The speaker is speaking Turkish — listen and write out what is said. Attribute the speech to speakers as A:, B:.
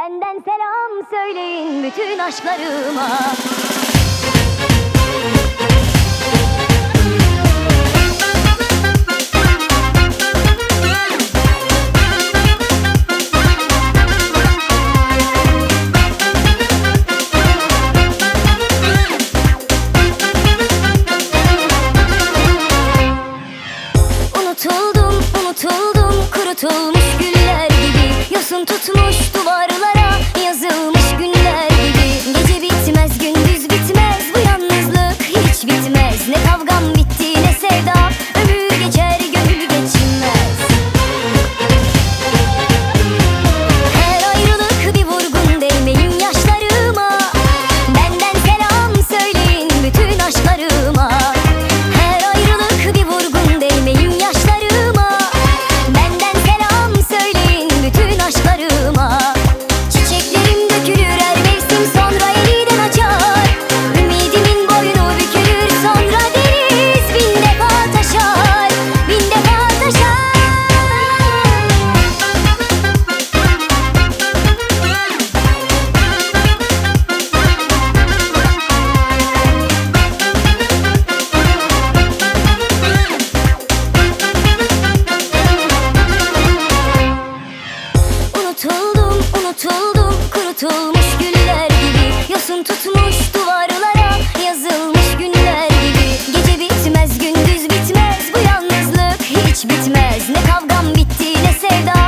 A: Benden selam söyleyin bütün aşklarıma. Unutuldum, unutuldum Kurutulmuş Kurutuldum kurutulmuş güller gibi. Yosun tutmuş duvarlara yazılmış günler gibi. Gece bitmez gündüz bitmez bu yalnızlık hiç bitmez. Ne kavgam bitti ne sevdam